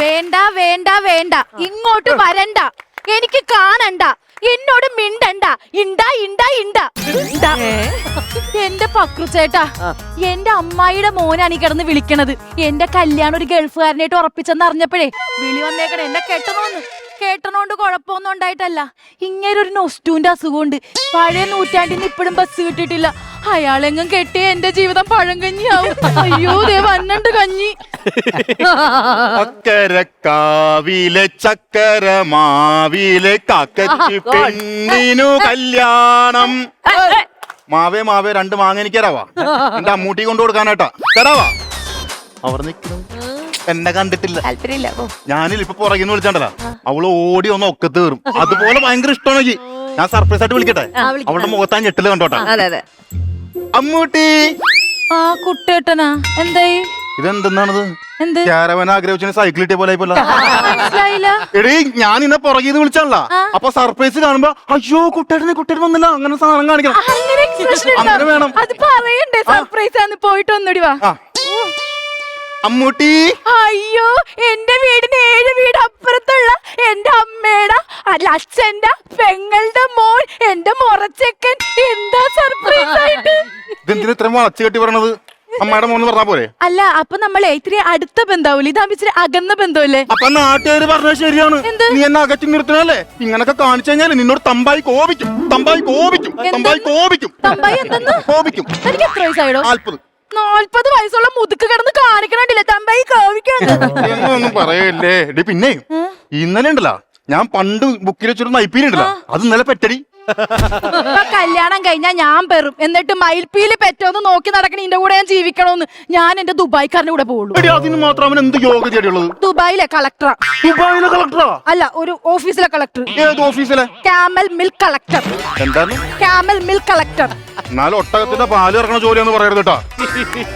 വേണ്ട വേണ്ട വേണ്ട. ഇങ്ങോട്ട് വരണ്ട. എനിക്ക് കാണണ്ട. എന്നോട് മിണ്ടണ്ട. ഇണ്ട ഇണ്ട ഇണ്ട. ഇണ്ട. എന്റെ പക്രുച്ചേട്ടാ എന്റെ അമ്മായിയുടെ മോനാണ് ഈ കിടന്ന് വിളിക്കണത്. എന്റെ കല്യാണം ഒരു ഗൾഫുകാരനായിട്ട് ഉറപ്പിച്ചെന്ന് അറിഞ്ഞപ്പോഴേ വിളി വന്നേക്കണേ. എന്നെ കെട്ടണോന്ന്. കേട്ടണോണ്ട് കുഴപ്പമൊന്നും ഉണ്ടായിട്ടല്ല. ഇങ്ങനെ ഒരു നൊസ്റ്റൂന്റെ അസുഖമുണ്ട്. പഴയ നൂറ്റാണ്ടിൽ നിന്ന് ഇപ്പോഴും ബസ് കിട്ടിയിട്ടില്ല. അയാളെങ്ങും കെട്ടിയ എന്റെ ജീവിതം പഴങ്കഞ്ഞിയാവും. അയ്യോ ദേ വന്നണ്ട് കഞ്ഞി. അക്കരക്കാവിലെ ചക്കരമാവിലെ മാവിലെ കാക്കച്ചി പെണ്ണിനു കല്യാണം. മാവേ മാവേ രണ്ട് മാങ്ങ എനിക്ക് തരാവാ എന്റെ അമ്മൂട്ടി കൊണ്ടു കൊടുക്കാനായിട്ടാ തരാവാ അവർ നിൽക്കുന്നു. എന്നെ കണ്ടിട്ടില്ല. താല്പര്യമില്ല ഓ ഞാനില്ല ഇപ്പൊ പുറകിന്ന് വിളിച്ചാണ്ടല്ലോ. അവൾ ഓടി ഒന്ന് ഒക്കത്ത് കയറും. അതുപോലെ ഭയങ്കര ഇഷ്ടമാണ് ഞാൻ സർപ്രൈസ് ആയിട്ട് വിളിക്കട്ടെ? അവളുടെ മുഖത്താ ഞെട്ടിൽ കണ്ടോട്ടെ. അതെ അതെ. അമ്മൂട്ടി. ആ കുട്ടേട്ടനാ. എന്തായി? ഇതെന്തെന്നാണത്? എന്ത്? ക്യാരവൻ ആഗ്രഹിച്ചു സൈക്കിൾ കിട്ടിയ പോലെ ആയിപ്പോല്ല മനസ്സിലായില്ല. എടീ ഞാൻ ഇന്നെ പുറകിൽ വിളിച്ചാണല്ല അപ്പൊ സർപ്രൈസ് കാണുമ്പോ അയ്യോ കുട്ടേട്ടനെ കുട്ടേട്ടൻ വന്നില്ല. അങ്ങനെ സാധനം കാണിക്കണം. അങ്ങനെ expression ഉണ്ടോ? അങ്ങനെ വേണം. അത് പറയണ്ടേ? സർപ്രൈസ് ആണ് പോയിട്ട് ഒന്നുകൂടി വാ. ആ. അമ്മൂട്ടി. അയ്യോ എന്റെ വീടിന് ഏഴ് വീട് അപ്പുറത്തുള്ള എന്റെ അമ്മയുടെ അല്ല അച്ഛന്റെ പെങ്ങളുടെ മോൻ എന്റെ മുറച്ചക്കൻ. എന്താ സർപ്രൈസ് ആയിട്ട്? ഇതെന്തിനാ ഇത്രയും വളച്ചു കെട്ടി പറഞ്ഞത് അമ്മയുടെ മോന്ന് പറഞ്ഞാ പോരെ? അല്ല അപ്പൊ നമ്മൾ ഇത്തിരി അടുത്ത ബന്ധാവൂലേ ഇതാ ഇച്ചിരി അകന്ന ബന്ധമല്ലേ അപ്പൊ നാട്ടുകാര് പറഞ്ഞത് ശരിയാണ്. നീ എന്നെ അകറ്റി നിർത്തണല്ലേ ഇങ്ങനൊക്കെ കാണിച്ചു കഴിഞ്ഞാൽ നിന്നോട് തമ്പായി കോപിക്കും. തമ്പായി കോപിക്കും. തമ്പായി കോപിക്കും. തമ്പായി എന്തെന്ന്? കോപിക്കും. എനിക്ക് എത്ര വയസ്സായിടോ നാൽപ്പത് വയസ്സുള്ള മുതുക്ക് കിടന്ന് കാണിക്കണില്ല തമ്പായി ഒന്നും പറയല്ലേ. എടി പിന്നെ ഇന്നലെ ഉണ്ടല്ലോ ഞാൻ പണ്ട് ബുക്കിൽ വെച്ചൊരു നൈപ്പീൽ ഉണ്ടല്ലോ അത് ഇന്നലെ പെറ്റടി. കല്യാണം കഴിഞ്ഞാ ഞാൻ പെറും. എന്നിട്ട് മയിൽപ്പീൽ പെറ്റോന്ന് നോക്കി നടക്കണ ഇന്റെ കൂടെ ഞാൻ ജീവിക്കണോന്ന് ഞാൻ എന്റെ ദുബായ്ക്കാരന്റെ കൂടെ പോകുള്ളൂ എടി അതിന് മാത്രം അവൻ എന്ത് ഉള്ളത് ദുബായിലെ കളക്ടറാ. ദുബായിലെ കളക്ടറാ? അല്ല ഒരു ഓഫീസിലെ കളക്ടർ. ഏത് ഓഫീസിലെ? Camel milk collector. എന്താണ്? Camel milk collector. എന്നാലും ഒട്ടകത്തിന്റെ പാൽ ഇറങ്ങണ ജോലിയാന്ന് പറയരുത് കേട്ടാ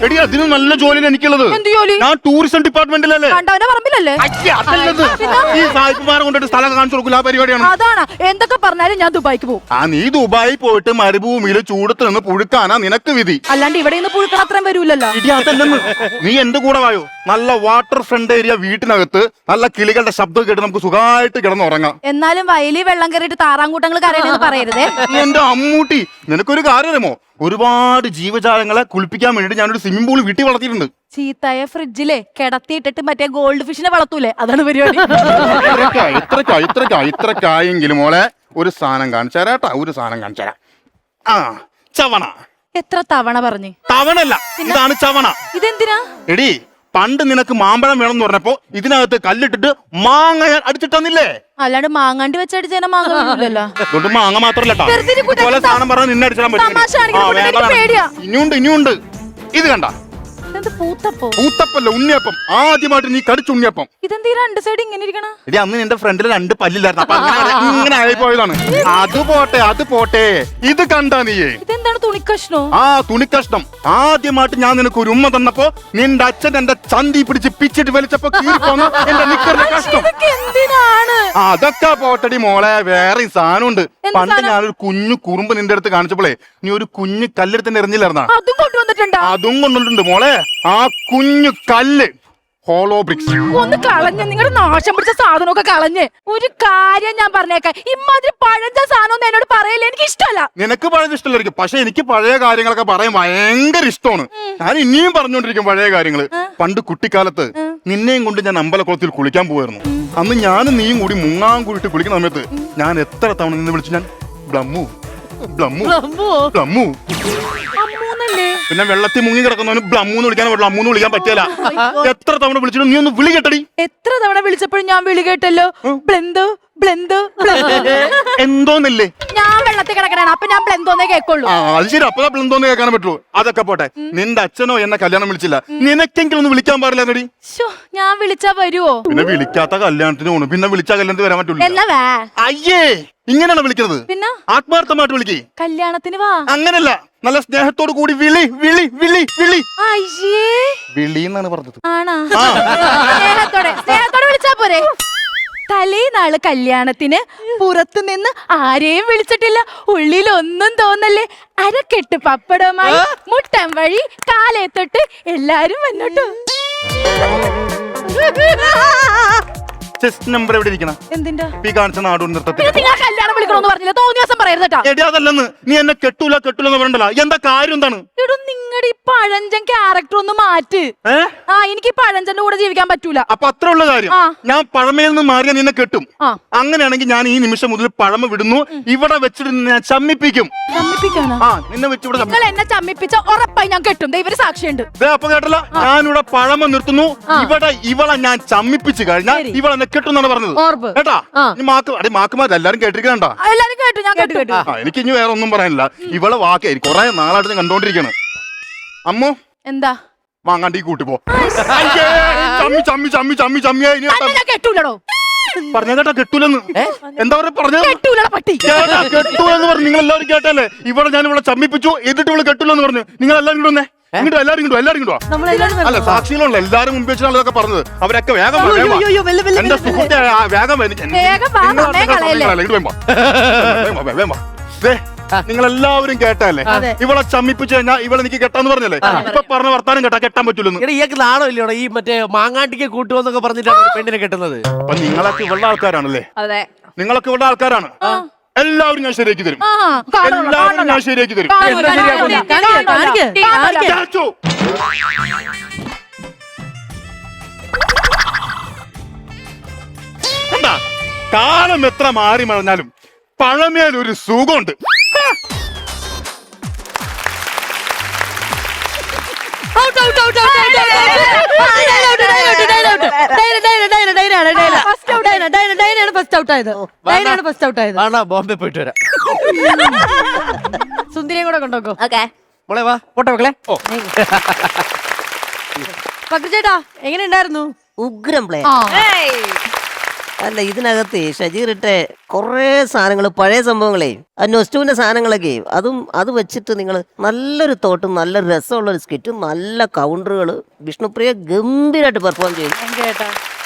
എടി അതിന് നല്ല ജോലി എനിക്കുള്ളത്. എന്ത് ജോലി? ഞാൻ ടൂറിസം ഡിപ്പാർട്ട്മെന്റിലല്ലേ? കണ്ടവന്റെ പറമ്പിലല്ലേ? അയ്യ, അതല്ലത്. ഈ സായിപ്പുമാരെ കൊണ്ടിട്ട് സ്ഥലം കാണിച്ചു കൊടുക്കില്ല ആ പരിപാടിയാണ്. അതാണ്. എന്തൊക്കെ പറഞ്ഞാലും ഞാൻ ദുബായിക്ക് പോകും. ആ നീ ദുബായി പോയിട്ട് മരുഭൂമിയിൽ ചൂടത്ത് നിന്ന് പുഴുക്കാനാ നിനക്ക് വിധി. അല്ലാണ്ട് ഇവിടെ നിന്ന് പുഴുക്കണ അത്രയും വരൂലല്ലോ ഇടി അതല്ലെന്ന്. നീ എന്റെ കൂടെ വായോ? നല്ല വാട്ടർ ഫ്രണ്ട് ഏരിയ വീട്ടിനകത്ത് നല്ല കിളികളുടെ ശബ്ദം കേട്ട് നമുക്ക് സുഖമായിട്ട് കിടന്നുറങ്ങാം. എന്നാലും വയലിൽ വെള്ളം കയറിയിട്ട് താറാങ്കൂട്ടങ്ങൾ കരയണെന്ന് പറയരുത്. എന്റെ അമ്മൂട്ടി. നിനക്കൊരു കാര്യം അറിയാമോ ഒരുപാട് ജീവജാലങ്ങളെ കുളിപ്പിക്കാൻ വേണ്ടിട്ട് ഞാനൊരു സ്വിമ്മിംഗ് പൂൾ വീട്ടിൽ വളർത്തിയിട്ടുണ്ട്. ചീത്തായ ഫ്രിഡ്ജിലെ കിടത്തിയിട്ടിട്ട് മറ്റേ ഗോൾഡ് ഫിഷിനെ വളർത്തൂലേ അതാണ് പരിപാടി. ഇത്രക്കായെങ്കിലും മോളെ ഒരു സാധനം കാണിച്ചാരാട്ടാ ഒരു സാധനം കാണിച്ചാരാ ആ ചവണ. എത്ര തവണ പറഞ്ഞു? തവണല്ല ഇതാണ് ചവണ. ഇതെന്തിനാ? എടി പണ്ട് നിനക്ക് മാമ്പഴം വേണം എന്ന് പറഞ്ഞപ്പോ ഇതിനകത്ത് കല്ലിട്ടിട്ട് മാങ്ങ ഞാൻ അടിച്ചിട്ടന്നില്ലേ അല്ലാണ്ട് മാങ്ങാണ്ടി വെച്ചടിച്ചു മാങ്ങ വീഴൂലല്ലോ അതുകൊണ്ട് മാങ്ങ മാത്രല്ല സാധനം പറഞ്ഞാൽ നിന്നെ. ഇനിയുണ്ട് ഇനിയുണ്ട്. ഇത് കണ്ട. ഇതെന്ത് പൂത്തപ്പോ? പൂത്തപ്പല്ല ഉണ്ണിയപ്പം. ആദ്യമായിട്ട് നീ കടിച്ച ഉണ്ണിയപ്പം. ഇതെന്ത് ഈ രണ്ട് സൈഡ് ഇങ്ങനെ ഇരിക്കണ? എടി അന്ന് ഫ്രണ്ടിൽ രണ്ട് പല്ലില്ലായിരുന്നു. അപ്പൊ അങ്ങനെ ഇങ്ങനെ ആയി പോയതാണ് അത് പോട്ടെ അത് പോട്ടെ. ഇത് കണ്ടാ നീയേ ഇതെന്താണ് തുണിക്കഷ്ണോ? ആ തുണിക്കഷ്ണം. ആദ്യമായിട്ട് ഞാൻ നിനക്ക് ഒരു ഉമ്മ തന്നപ്പോ നിന്റെ അച്ഛൻ എന്റെ ചന്തി പിടിച്ച് പിച്ചിട്ട് വലിച്ചപ്പോ കീറിപ്പോന്ന എന്റെ നിക്കറിന്റെ കഷ്ണം. ഇതൊക്കെ എന്തിനാണ്? ആ, അതൊക്കെ പോട്ടടി മോളെ വേറെ സാധനമുണ്ട്. പണ്ട് സാധനം? ഞാനൊരു കുഞ്ഞു കുറുമ്പ് നിന്റെ അടുത്ത് കാണിച്ചപ്പോളേ നീ ഒരു കുഞ്ഞു കല്ലെടുത്ത് എറിഞ്ഞില്ലായിരുന്നാ അതും കൊണ്ടുവന്നിട്ടുണ്ടോ? അതും കൊണ്ടുണ്ട് മോളെ. ആ കുഞ്ഞു കല്ല്. ഹോളോ ബ്രിക്സ് ഒന്ന് കളഞ്ഞ നിങ്ങളുടെ നാശം പിടിച്ച സാധനമൊക്കെ കളഞ്ഞ്. ഒരു കാര്യം ഞാൻ പറഞ്ഞേക്കാം. ഇമാതിരി പഴഞ്ച സാധനം എന്നോട് പറയല്ലേ? എനിക്ക് ഇഷ്ടമല്ല നിനക്ക് പഴയത് ഇഷ്ടമല്ലായിരിക്കും പക്ഷെ എനിക്ക് പഴയ കാര്യങ്ങളൊക്കെ പറയാൻ ഭയങ്കര ഇഷ്ടമാണ്. ഞാൻ ഇനിയും പറഞ്ഞുകൊണ്ടിരിക്കും പഴയ കാര്യങ്ങൾ. പണ്ട് കുട്ടിക്കാലത്ത് നിന്നെയും കൊണ്ട് ഞാൻ അമ്പലക്കുളത്തിൽ കുളിക്കാൻ പോയിരുന്നു അന്ന് ഞാനും നീയും കൂടി മുങ്ങാൻ കൂടിയിട്ട് കുളിക്കുന്ന സമയത്ത് ഞാൻ എത്ര തവണ നിന്ന് വിളിച്ചു ഞാൻ ബ്ലമ്മു ബ്ലമ്മു ബ്ലമ്മു? അമ്മൂന്നല്ലേ പിന്നെ വെള്ളത്തിൽ മുങ്ങി കിടക്കുന്നവന് ബ്ലമ്മൂന്ന് വിളിക്കാൻ പറ്റില്ല അമ്മൂന്ന് വിളിക്കാൻ പറ്റില്ല. എത്ര തവണ വിളിച്ചിട്ട് നീ ഒന്ന് വിളി കേട്ടടി. എത്ര തവണ വിളിച്ചപ്പോഴും ഞാൻ വിളി കേട്ടല്ലോ? ബ്ലെന്ത് ബ്ലെന്ത് ബ്ലെന്ത്. എന്തോന്നില്ലേ? ഞാൻ വെള്ളത്തിൽ കിടക്കണേ അപ്പൊ ഞാൻ ബ്ലെന്തോന്നേ കേക്കുള്ളൂ. ആ അത് ശരി അപ്പൊ ബ്ലന്തോന്ന് കേൾക്കാൻ പറ്റുള്ളൂ. അതൊക്കെ പോട്ടെ നിന്റെ അച്ഛനോ എന്നെ കല്യാണം വിളിച്ചില്ല. നിനക്കെങ്കിലും ഒന്ന് വിളിക്കാൻ പാടില്ല നടി ഞാൻ വിളിച്ചാ വരുവോ? പിന്നെ വിളിക്കാത്ത കല്യാണത്തിന് പോണു. പിന്നെ വിളിച്ചാ കല്യാണത്തിന് വരാൻ പറ്റൂല. അയ്യേ ഇങ്ങനെയാണ് വിളിക്കുന്നത്. പിന്നെ? ആത്മാർത്ഥമായിട്ട് വിളിക്കേ. കല്യാണത്തിന് വാ. അങ്ങനല്ല നല്ല സ്നേഹത്തോട് കൂടി വിളി വിളി വിളി വിളി. അയ്യേ. വിളി എന്നാണ് പറഞ്ഞത്. ആണാ? സ്നേഹത്തോടെ സ്നേഹത്തോടെ വിളിച്ചാ പോരെ. തലേനാൾ കല്യാണത്തിന് പുറത്തു നിന്ന് ആരെയും വിളിച്ചിട്ടില്ല. ഉള്ളിൽ ഒന്നും തോന്നല്ലേ. അരക്കെട്ട് പപ്പടമായി മുട്ടം വഴി കാലേ തൊട്ട് എല്ലാരും വന്നോട്ടു. നമ്പർ എവിടെ ഇരിക്കണം? എന്തിന്റെ? ഈ കാണിച്ച നാടൂർ നൃത്തത്തിൽ. പിന്നെ നിങ്ങൾ കല്യാണം വിളിക്കണമെന്ന് പറഞ്ഞില്ല? തോന്നിയ ദിവസം പറയരുത് കേട്ടോ എടി അതല്ലെന്ന്. നീ എന്നെ കെട്ടൂല കെട്ടൂല എന്ന് പറയണ്ടല്ലോ. എന്താ കാര്യം എന്താണ്? എടോ നിങ്ങളുടെ ഈ പഴഞ്ചൻ ക്യാരക്ടർ ഒന്ന് മാറ്റ്. ഏ? ആ എനിക്ക് ഈ പഴഞ്ചന്റെ കൂടെ ജീവിക്കാൻ പറ്റൂല. അപ്പൊ അത്ര ഉള്ള കാര്യം. ആ. ഞാൻ പഴമയിൽ നിന്ന് മാറിയ നിന്നെ കെട്ടും. ആ. അങ്ങനെയാണെങ്കിൽ ഞാൻ ഈ നിമിഷം മുതൽ പഴമ വിടുന്നു. ഇവിടെ വെച്ചിട്ട് നിന്നെ ഞാൻ ചമ്മിപ്പിക്കും. ചമ്മിപ്പിക്കാനാ? ആ നിന്നെ വെച്ച് ഇവിടെ ചമ്മി- എന്നെ ചമ്മിപ്പിച്ച ഉറപ്പായി ഞാൻ കെട്ടും. ദേ ഇവർ സാക്ഷിയുണ്ട്. ദേ, അപ്പൊ കേട്ടല്ല? ഞാനിവിടെ പഴമ നിർത്തുന്നു. ഇവിടെ ഇവളെ ഞാൻ ചമ്മിപ്പിച്ചു കഴിഞ്ഞാൽ ഇവളെ എന്നെ കെട്ടുന്നാണ് പറഞ്ഞത്. കേട്ടാ. ഇനി മാക്ക് അടി മാക്കുമാർ എല്ലാരും കേട്ടിരിക്കണ്ട എല്ലാരും കേട്ടു ഞാൻ കേട്ടു എനിക്ക് ഇനി വേറെ ഒന്നും പറയാനില്ല. ഇവളെ വാക്കേ കുറെ നാളായിട്ട് ഞാൻ കണ്ടോണ്ടിരിക്കണ. അമ്മോ? എന്താ? മാങ്ങാണ്ടി കൂട്ടി പോ. ചമ്മി ചമ്മി ചമ്മി ചമ്മി കെട്ടൂലടോ? പറഞ്ഞ കേട്ടാ കെട്ടൂലെന്ന്. എന്താ പറയാ പറഞ്ഞത് കെട്ടൂലെന്ന് പറഞ്ഞു. നിങ്ങൾ എല്ലാവരും കേട്ടല്ലേ? ഇവിടെ ഞാൻ ഇവിടെ ചമ്മിപ്പിച്ചു. എന്നിട്ട് ഇവൾ കെട്ടൂലെന്ന് പറഞ്ഞു. നിങ്ങൾ എല്ലാവരും കൂടെ ഇങ്ങോട്ടോ എല്ലാവരും ഇങ്ങോട്ട് എല്ലാവരും ഇങ്ങോട്ടോ അല്ല സാക്ഷികളുണ്ട്? എല്ലാരും മുമ്പ് വെച്ചാണ് ഇതൊക്കെ പറഞ്ഞത്. അവരൊക്കെ വേഗം വാ, അയ്യോ, അയ്യോ, അയ്യോ, വെല്ലെ, വെല്ലെ, എന്റെ സുഹൃത്തെ വേഗം നിങ്ങൾ എല്ലാവരും കേട്ടല്ലേ. ഇവളെ ചമ്മിപ്പിച്ചു കഴിഞ്ഞാൽ ഇവളെ എനിക്ക് കെട്ടാന്ന് പറഞ്ഞല്ലേ? ഇപ്പൊ പറഞ്ഞ വർത്താനം കേട്ടാ കെട്ടാൻ പറ്റൂലെന്ന്. ഇയാൾക്ക് നാണോ ഇല്ലയോടാ ഈ മറ്റേ മാങ്ങാട്ടിക്ക് കൂട്ടുവെന്നൊക്കെ പറഞ്ഞിട്ടാണ് ഒരു പെണ്ണിനെ കെട്ടുന്നത്. അപ്പൊ നിങ്ങളൊക്കെ ഇവളുടെ ആൾക്കാരാണല്ലേ? അതെ. നിങ്ങളൊക്കെ ഇവളുടെ ആൾക്കാരാണ്. എല്ലാവരും ഞാൻ ശരിയാക്കി തരും. എല്ലാവരും. ഞാൻ ശരിയാക്കി തരും? കാലം എത്ര മാറി മറിഞ്ഞാലും പഴമേൽ ഒരു സുഖമുണ്ട്. Out, out, out, out, out, out, out. ആ, ഡയന ഡയനയാണ് ഫസ്റ്റ് ഔട്ട് ആയത്. ഡയനയാണ് ഫസ്റ്റ് ഔട്ട് ആയത്. വേണ്ട ബോംബെ പോയിട്ട് വരാം. സുന്ദരിയെ കൂടെ കൊണ്ടോക്കോ ഓക്കേ. മോളെ വാ. പോട്ടെ മക്കളെ. ഓ. പക്ഷേ ചേട്ടാ എങ്ങനെ ഉണ്ടായിരുന്നു? ഉഗ്രം പ്ലേ ഏയ്. അല്ല ഇതിനകത്ത് ഷജീർ ഇട്ട കുറേ സാധനങ്ങൾ പഴയ സംഭവങ്ങളെ ആ നൊസ്റ്റുവിന്റെ സാധനങ്ങളൊക്കെ അതും അത് വെച്ചിട്ട് നിങ്ങൾ നല്ലൊരു തോട്ടും നല്ല രസമുള്ള ഒരു സ്കിറ്റും നല്ല കൗണ്ടറുകൾ വിഷ്ണുപ്രിയ ഗംഭീരമായിട്ട് പെർഫോം ചെയ്തു.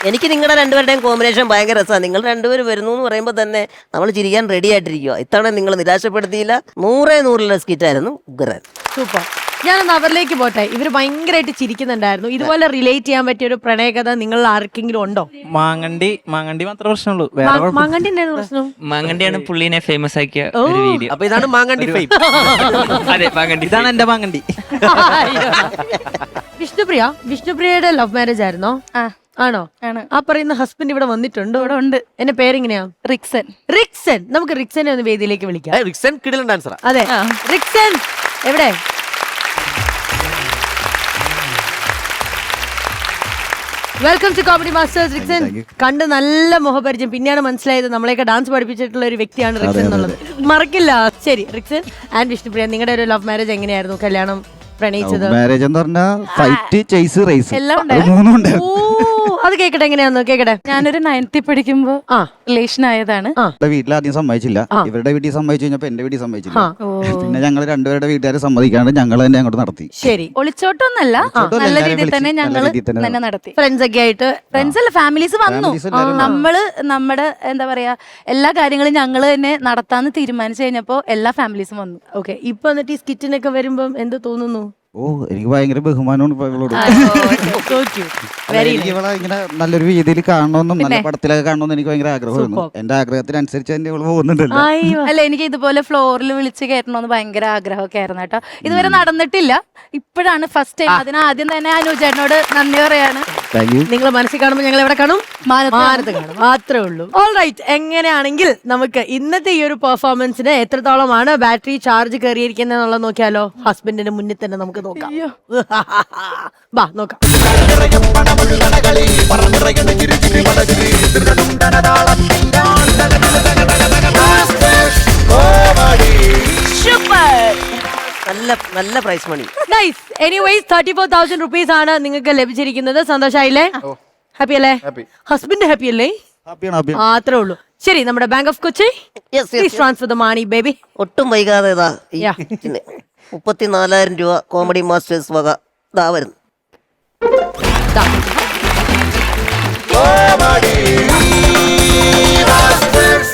എനിക്ക് നിങ്ങളുടെ രണ്ടുപേരുടെയും കോമ്പിനേഷൻ ഭയങ്കര രസമാണ് നിങ്ങൾ രണ്ടുപേരും വരുന്നു എന്ന് പറയുമ്പോൾ തന്നെ നമ്മൾ ചിരിക്കാൻ റെഡി ആയിട്ടിരിക്കുക ഇത്തവണ നിങ്ങൾ നിരാശപ്പെടുത്തിയില്ല. നൂറേ നൂറിലുള്ള സ്കിറ്റായിരുന്നു ഉഗ്രൻ. സൂപ്പർ. ഞാനൊന്ന് അവരിലേക്ക് പോട്ടെ. ഇവർ ഭയങ്കരമായിട്ട് ചിരിക്കുന്നുണ്ടായിരുന്നു. ഇതുപോലെ റിലേറ്റ് ചെയ്യാൻ പറ്റിയ ഒരു പ്രണയകഥ നിങ്ങൾ ആർക്കെങ്കിലും ഉണ്ടോ? മാങ്ങണ്ടി മാങ്ങണ്ടി മാത്രമേ പ്രശ്നമുള്ളൂ. വേറെ മാങ്ങണ്ടി ഉണ്ടായിരുന്നു പ്രശ്നം? മാങ്ങണ്ടിയാണ് പുള്ളിനെ ഫേമസ് ആക്കിയ ഒരു വീഡിയോ അപ്പൊ ഇതാണ് മാങ്ങണ്ടി ഫൈം അതെ മാങ്ങണ്ടി ഇതാണ് എന്റെ മാങ്ങണ്ടി. വിഷ്ണുപ്രിയ വിഷ്ണുപ്രിയയുടെ ലവ് മാരേജ് ആയിരുന്നോ? ആ, ആണോ? ആണ്. ആ പറയുന്ന ഹസ്ബൻഡ് ഇവിടെ വന്നിട്ടുണ്ട്. ഇവിടെ ഉണ്ട്. എന്റെ പേരെങ്ങനെയാ? റിക്സൻ. റിക്സൻ. നമുക്ക് റിക്സനെ ഒന്ന് വേദിയിലേക്ക് വിളിക്കാം. റിക്സൻ കിടിലൻ ഡാൻസറാ അതെ. റിക്സൻ. എവിടെ? Welcome to comedy masters Rixon കണ്ട് നല്ല മുഖപരിചയം. പിന്നെയാണ് മനസ്സിലായത് നമ്മളെയൊക്കെ ഡാൻസ് പഠിപ്പിച്ചിട്ടുള്ള ഒരു വ്യക്തിയാണ് റിക്സൻ എന്നുള്ളത്. മറക്കില്ല. ശരി റിക്സൻ ആൻഡ് വിഷ്ണുപ്രിയ നിങ്ങളുടെ ഒരു ലവ് മാരേജ് എങ്ങനെയായിരുന്നു? കല്യാണം പ്രണയിച്ചത്. മാരേജ് എന്ന് പറഞ്ഞാൽ ഫൈറ്റ് ചേസ് റേസ് എല്ലാം അത് മൂന്നും ഉണ്ട്. ഓ അത് കേക്കട്ടെ എങ്ങനെയാന്ന് കേക്കട്ടെ. ഞാനൊരു നയൻത്തിൽ പഠിക്കുമ്പോ ആ. റിലേഷൻ ആയതാണ്. വീട്ടിൽ ആദ്യം സമ്മതിച്ചില്ല. ഇവരുടെ വീട്ടിൽ സമ്മതിച്ചു കഴിഞ്ഞപ്പോ എന്റെ വീട്ടിൽ സമ്മതിച്ചില്ല. പിന്നെ ഞങ്ങൾ രണ്ടുപേരുടെ വീട്ടുകാരെ സമ്മതിക്കാണ്ട് ഞങ്ങൾ തന്നെ അങ്ങോട്ട് നടത്തി. ശരി. ഒളിച്ചോട്ടൊന്നല്ല. നല്ല രീതിയിൽ തന്നെ ഞങ്ങൾ ഞങ്ങൾ തന്നെ നടത്തി. ഫ്രണ്ട്സ് ഒക്കെ ആയിട്ട്. ഫ്രണ്ട്സ് അല്ല ഫാമിലീസ് വന്നു. നമ്മൾ നമ്മുടെ എന്താ പറയാ എല്ലാ കാര്യങ്ങളും ഞങ്ങൾ തന്നെ നടത്താന്ന് തീരുമാനിച്ചു കഴിഞ്ഞപ്പോ എല്ലാ ഫാമിലീസും വന്നു. ഓക്കെ ഇപ്പൊ എന്നിട്ട് ഈ സ്കിറ്റിനൊക്കെ വരുമ്പം എന്ത് തോന്നുന്നു? ഓ എനിക്ക് ഭയങ്കര ബഹുമാനമാണ് ഇപ്പൊ ഇവളോട്. എനിക്ക് ഇവളെ ഇങ്ങനെ നല്ലൊരു രീതിയിൽ കാണണമെന്നും നല്ല പടത്തിലൊക്കെ കാണണമെന്നും എനിക്ക് ഭയങ്കര ആഗ്രഹമായിരുന്നു എന്റെ ആഗ്രഹത്തിനനുസരിച്ച് തന്നെ ഇവൾ പോകുന്നുണ്ടല്ലോ. അല്ല എനിക്ക് ഇതുപോലെ ഫ്ലോറിൽ വിളിച്ച് കയറ്റണമെന്ന് ഭയങ്കര ആഗ്രഹമൊക്കെ ആയിരുന്നു കേട്ടോ. ഇതുവരെ നടന്നിട്ടില്ല. ഇപ്പോഴാണ് ഫസ്റ്റ് ടൈം അതിന് ആദ്യം തന്നെ അനുജേട്ടനോട് നന്ദി പറയാണ്. നിങ്ങൾ മനസ്സിൽ കാണുമ്പോൾ ഞങ്ങൾ എവിടെ കാണും? മാനത്ത് കാണും. മാത്രമേ ഉള്ളൂ. ഓൾ റൈറ്റ് എങ്ങനെയാണെങ്കിൽ നമുക്ക് ഇന്നത്തെ ഈ ഒരു പെർഫോമൻസിന് എത്രത്തോളമാണ് ബാറ്ററി ചാർജ് കയറിയിരിക്കുന്നത് എന്നുള്ളത് നോക്കിയാലോ? ഹസ്ബൻഡിന്റെ മുന്നിൽ തന്നെ നമുക്ക് നോക്കാം. ബാ നോക്കാം. നല്ല നല്ല prize money nice anyways thirty four thousand rupees ആണ് നിങ്ങൾക്ക് ലഭിച്ചിരിക്കുന്നത്. സന്തോഷായില്ലേ? ഹാപ്പി അല്ലേ? ഹസ്ബൻഡ് ഹാപ്പി അല്ലേ? അത്രേ ഉള്ളൂ. ശരി നമ്മുടെ bank of Kochi transfer the money baby ഒട്ടും വൈകാതെ ഇതാ മുപ്പത്തിനാലായിരം രൂപ കോമഡി മാസ്റ്റേഴ്സ് വക ഇതാ വരുന്നു. Comedy Masters.